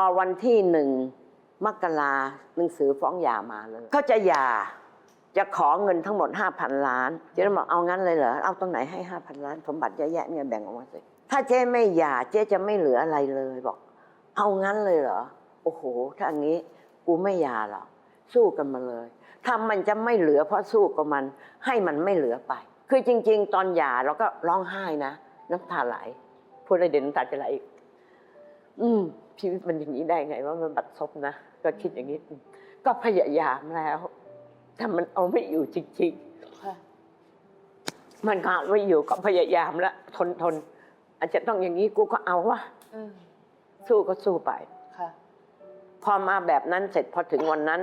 อวันที่หนึ่งมกราหนังสือฟ้องหย่ามาเลยก็จะหย่าจะขอเงินทั้งหมด 5,000 ล้าน เจ๊บอกเอางั้นเลยเหรอ เอาตรงไหนให้ 5,000 ล้าน สมบัติเยอะแยะเนี่ยแบ่งออกมาสิ ถ้าเจ๊ไม่หย่าเจ๊จะไม่เหลืออะไรเลยบอก เอางั้นเลยเหรอ โอ้โห ถ้าอย่างนี้กูไม่หย่าหรอก สู้กันมาเลย ถ้ามันจะไม่เหลือเพราะสู้กับมัน ให้มันไม่เหลือไป คือจริง ๆ ตอนหย่าเราก็ร้องไห้นะ น้ำตาไหล พูดอะไรเดี๋ยวน้ำตาจะไหลอีก อืมชีวิตมันอย่างนี้ได้ไงว่ามันบัดซบนะ ก็คิดอย่างนี้อืมก็พยายามแล้วถ้ามันเอาไม่อยู่จริงค่ะๆมันก็เอาไม่อยู่ก็พยายามแล้วทนทนอาจจะต้องอย่างนี้กูก็เอาวะอืมสู้ก็สู้ไปค่ะพอมาแบบนั้นเสร็จพอถึงวันนั้น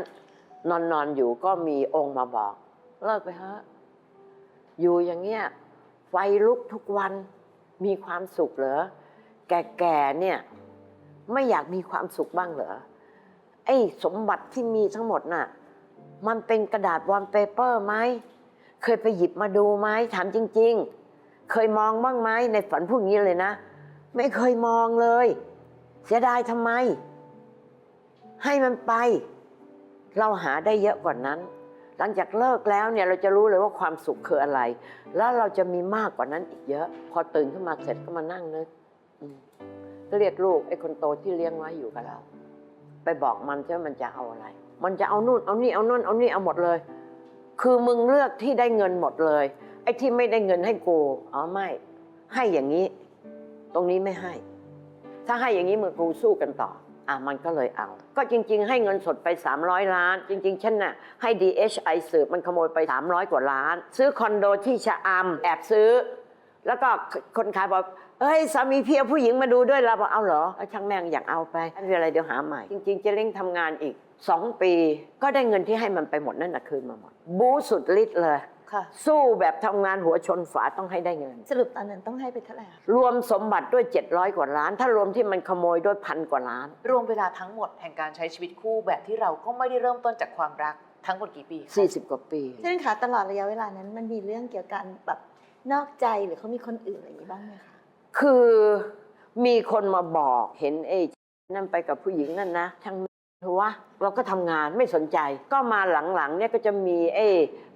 นอนนอนอยู่ก็มีองค์มาบอก เลิกไปเถอะอยู่อย่างเงี้ยไฟลุกทุกวันมีความสุขเหรอแก่ๆเนี่ย ไม่อยากมีความสุขบ้างเหรอ ไอ้สมบัติที่มีทั้งหมดน่ะ มันเป็นกระดาษวอลเปเปอร์ไหม เคยไปหยิบมาดูไหมถามจริง ๆ เคยมองบ้างไหมในฝันพูดอย่างนี้เลยนะ ไม่เคยมองเลย เสียดายทำไม ให้มันไป เราหาได้เยอะกว่านั้น หลังจากเลิกแล้วเนี่ยเราจะรู้เลยว่าความสุขคืออะไร แล้วเราจะมีมากกว่านั้นอีกเยอะ พอตื่นขึ้นมาเสร็จก็มานั่งนึกอืม ก็เรียกลูกไอ้คนโตที่เลี้ยงไว้อยู่กับเรา ไปบอกมันใช่ไหมมันจะเอาอะไร มันจะเอานู่นเอานี่เอานู่นเอานี่เอาหมดเลย คือมึงเลือกที่ได้เงินหมดเลย ไอ้ที่ไม่ได้เงินให้กูอ๋อไม่ให้อย่างนี้ ตรงนี้ไม่ให้ ถ้าให้อย่างนี้มือกูสู้กันต่ออะมันก็เลยเอา ก็จริง ๆ ให้เงินสดไป 300 ล้าน จริงๆฉันน่ะให้ DHI สืบมันขโมยไป 300 กว่าล้าน ซื้อคอนโดที่ชะอำแอบซื้อ แล้วก็คนขายบอกเอ้ยสามีเพียผู้หญิงมาดูด้วยเราบอกเอาเหรอเอาช่างแม่งอยากเอาไปไม่เป็นไรเดี๋ยวหาใหม่ จริงๆเจะเร่งทำงานอีก2ปี ก็ได้เงินที่ให้มันไปหมดนั่นน่ะคืนมาหมด บู๊สุดฤทธิ์เลยค่ะสู้แบบทำงานหัวชนฝาต้องให้ได้เงิน สรุปตอนนั้นต้องให้ไปเท่าไหร่คะรวมสมบัติด้วย 700 กว่าล้าน ถ้ารวมที่มันขโมยด้วยพันกว่าล้าน รวมเวลาทั้งหมดแห่งการใช้ชีวิตคู่แบบที่เราก็ไม่ได้เริ่มต้นจากความรักทั้งหมดกี่ปีคะ40 กว่าปีเช่นคะตลอดระยะเวลานั้นมันมีเรื่องเกี่ยวกับการแบบ นอกใจหรือเขามีคนอื่นอะไรอย่างนี้บ้างไหมคะ คือมีคนมาบอกเห็นไอ้นั่นไปกับผู้หญิงนั่นนะช่างเถอะวะเราก็ทำงานไม่สนใจ ก็มาหลังๆเนี่ยก็จะมีไอ้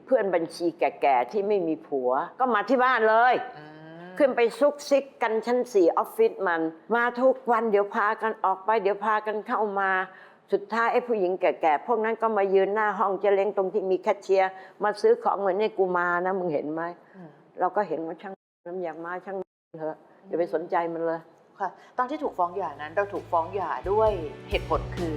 เพื่อนบัญชีแก่ๆที่ไม่มีผัว ก็มาที่บ้านเลยอืมขึ้นไปซุกซิกกันชั้นสี่ออฟฟิศมัน มาทุกวันเดี๋ยวพากันออกไป เดี๋ยวพากันเข้ามา สุดท้ายไอ้ผู้หญิงแก่ๆพวกนั้นก็มายืนหน้าห้องเจเล้งตรงที่มีแคชเชียร์มาซื้อของเหมือนในกูมานะมึงเห็นไหมอืม เราก็เห็นว่าช่างน้ำยามาช่างเถอะอย่าไปสนใจมันเลย ค่ะ ตอนที่ถูกฟ้องหย่านั้นเราถูกฟ้องหย่าด้วยเหตุผลคือ